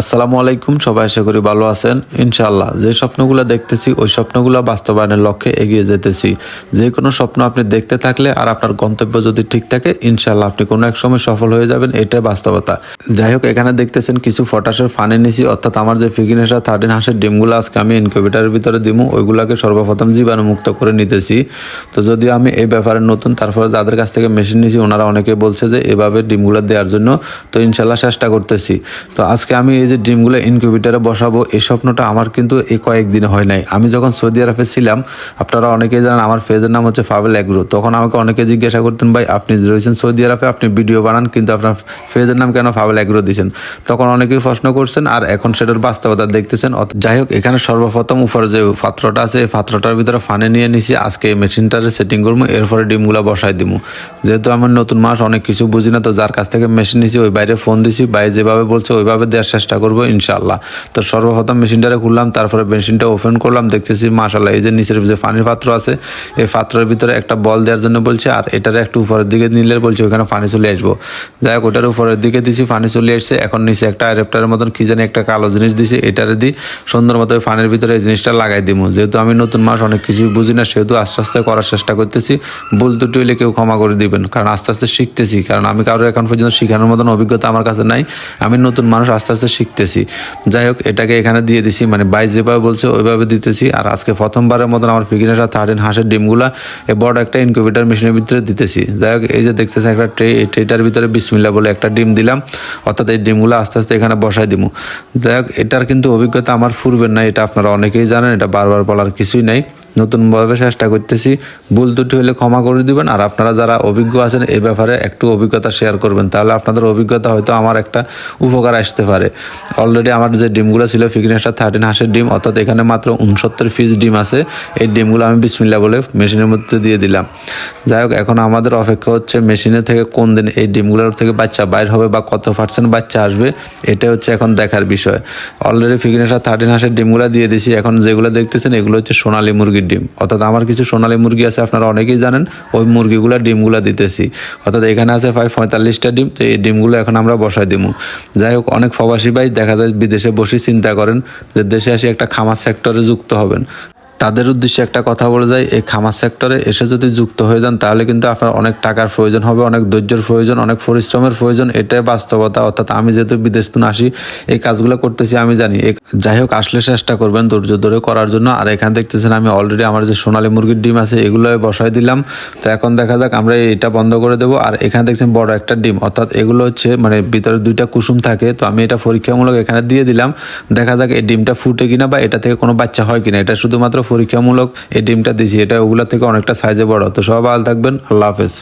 আসসালামু আলাইকুম, সবাই আশা করি ভালো আছেন। ইনশাল্লাহ যে স্বপ্নগুলো দেখতেছি, ওই স্বপ্নগুলো বাস্তবায়নের লক্ষ্যে এগিয়ে যেতেছি। যে কোনো স্বপ্ন আপনি দেখতে থাকলে আর আপনার গন্তব্য যদি ঠিক থাকে ইনশাল্লাহ আপনি কোনো এক সময় সফল হয়ে যাবেন, এটাই বাস্তবতা। যাই হোক, এখানে দেখতেছেন কিছু ফটাসের ফানে নিছি অর্থাৎ আমার যে ফিকিনেশা থার্টিন হাঁসের ডিমগুলো আজকে আমি ইনকিউবেটারের ভিতরে দিমু, ওইগুলোকে সর্বপ্রথম জীবাণুমুক্ত করে নিতেছি। তো যদিও আমি এই ব্যাপারে নতুন তারপরে যাদের কাছ থেকে মেশিন নিছি, ওনারা অনেকে বলছে যে এভাবে ডিমগুলো দেওয়ার জন্য, তো ইনশাল্লাহ চেষ্টা করতেছি। তো আজকে আমি এই যে ডিমগুলো ইনকিউবেটারে বসাবো, এই স্বপ্নটা আমার কিন্তু এই কয়েকদিন হয় নাই। আমি যখন সৌদি আরবে ছিলাম, আপনারা অনেকেই জানেন, আমার ফেজের নাম হচ্ছে ফাবেল এগ্রো। তখন আমাকে অনেকে জিজ্ঞাসা করতেন, ভাই, আপনি রয়েছেন সৌদি আরবে, আপনি ভিডিও বানান, কিন্তু আপনার ফেজের নাম কেন ফাবেল এগ্রো দিয়েছেন? তখন অনেকেই প্রশ্ন করছেন, আর এখন সেটার বাস্তবতা দেখতেছেন। যাই হোক, এখানে সর্বপ্রথম উপরে যে পাত্রটা আছে পাত্রটার ভিতরে ফানে নিয়ে নিছি। আজকে এই মেশিনটারে সেটিং করব, এরপরে ডিমগুলো বসাই দিবো। যেহেতু আমার নতুন মাস অনেক কিছু বুঝি না, তো যার কাছ থেকে মেশিন নিছি, ওই বাইরে ফোন দিছি। বাইরে যেভাবে বলছে, ওইভাবে দেওয়ার চেষ্টা করব ইনশাল্লাহ তো সর্বপ্রথম মেশিনটারে খুললাম, তারপরে মেশিনটা ওপেন করলাম, দেখতেছি মাশাল্লাহ এই যে নিচের যে পানির পাত্র আছে, এই পাত্রের ভিতরে একটা বল দেওয়ার জন্য বলছে, আর এটার একটু উপরের দিকে নিলে বলছে ওখানে পানি চলে আসব। যাই হোক, ওটার উপরের দিকে দিছি, পানি চলে আসছে, এখন নিচে একটা অ্যাডাপ্টারের মতন কি জানি একটা কালো জিনিস দিছি, এটারে দিই সুন্দর মতো ওই পানির ভিতরে এই জিনিসটা লাগাই দিব যেহেতু আমি নতুন মাস অনেক কিছুই বুঝি না, সেহেতু আস্তে আস্তে করার চেষ্টা করতেছি। ভুল ত্রুটি হলে কেউ ক্ষমা করে দিবেন, কারণ আস্তে আস্তে শিখতেছি, কারণ আমি কারও এখন পর্যন্ত শেখানোর মতন অভিজ্ঞতা আমার কাছে নাই। আমি নতুন মানুষ, আস্তে আস্তে শিখতেছি। যাই হোক, এটাকে এখানে দিয়ে দিছি। মানে বাইশ যেভাবে বলছে, ওইভাবে দিতেছি। আর আজকে প্রথমবারের মতন আমার ফিকিনেশা থার্টিন হাঁসের ডিমগুলা এই বড় একটা ইনকিউবেটার মেশিনের ভিতরে দিতেছি। যাই হোক, এই যে দেখতেছি একটা ট্রে, ট্রেটার ভিতরে বিসমিল্লা বলে একটা ডিম দিলাম। অর্থাৎ এই ডিমগুলো আস্তে আস্তে এখানে বসাই দিব যাই হোক, এটার কিন্তু অভিজ্ঞতা আমার পূর্বের না এটা আপনারা অনেকেই জানেন, এটা বারবার বলার কিছুই নাই। নতুনভাবে চেষ্টা করতেছি। ভুল দুটি হলে ক্ষমা করে দিবেন। আর আপনারা যারা অভিজ্ঞ আছেন এই ব্যাপারে একটু অভিজ্ঞতা শেয়ার করবেন। তাহলে আপনাদের অভিজ্ঞতা হয়তো আমার একটা উপকার আসতে পারে। অলরেডি আমার যে ডিমগুলো ছিল ফিকনেসটা থার্টিন হাঁসের ডিম, অর্থাৎ এখানে মাত্র উনসত্তর পিস ডিম আছে। এই ডিমগুলো আমি বিসমিল্লা বলে মেশিনের মধ্যে দিয়ে দিলাম। যাই হোক, এখন আমাদের অপেক্ষা হচ্ছে মেশিনে থেকে কোন দিন এই ডিমগুলোর থেকে বাচ্চা বাইর হবে বা কত পার্সেন্ট বাচ্চা আসবে, এটাই হচ্ছে এখন দেখার বিষয়। অলরেডি ফিকনেসটা থার্টিন হাঁসের ডিমগুলো দিয়ে দিছি। এখন যেগুলো দেখতেছেন, এগুলো হচ্ছে সোনালী মুরগির ডিম। অর্থাৎ আমার কিছু সোনালি মুরগি আছে, আপনারা অনেকেই জানেন, ওই মুরগিগুলো ডিমগুলো দিতেছি। অর্থাৎ এখানে আছে প্রায় পঁয়তাল্লিশটা ডিম, তো এই ডিমগুলো এখন আমরা বসায় দিব যাই হোক, অনেক প্রবাসী ভাই দেখা যায় বিদেশে বসে চিন্তা করেন যে দেশে আসি একটা খামার সেক্টরে যুক্ত হবেন। তাদের উদ্দেশ্যে একটা কথা বলে যায়, এই খামার সেক্টরে এসে যদি যুক্ত হয়ে যান, তাহলে কিন্তু আপনার অনেক টাকার প্রয়োজন হবে, অনেক ধৈর্যের প্রয়োজন, অনেক পরিশ্রমের প্রয়োজন। এটাই বাস্তবতা। অর্থাৎ আমি যেহেতু বিদেশ তুন আসি, এই কাজগুলো করতেছি, আমি জানি। যাই হোক, আসলে চেষ্টা করবেন ধৈর্য ধরে করার জন্য। আর এখানে দেখতেছেন, আমি অলরেডি আমার যে সোনালি মুরগির ডিম আছে এগুলো বসাই দিলাম। তো এখন দেখা যাক, আমরা এটা বন্ধ করে দেবো। আর এখানে দেখছেন, বড় একটা ডিম। অর্থাৎ এগুলো হচ্ছে মানে ভিতরে দুইটা কুসুম থাকে। তো আমি এটা পরীক্ষামূলক এখানে দিয়ে দিলাম। দেখা যাক, এই ডিমটা ফুটে কিনা বা এটা থেকে কোনো বাচ্চা হয় কিনা। এটা শুধুমাত্র পরীক্ষামূলক এই ডিমটা দিছি। এটা ওগুলা থেকে অনেকটা সাইজে বড়। তো সবাই ভালো থাকবেন। আল্লাহ হাফেজ।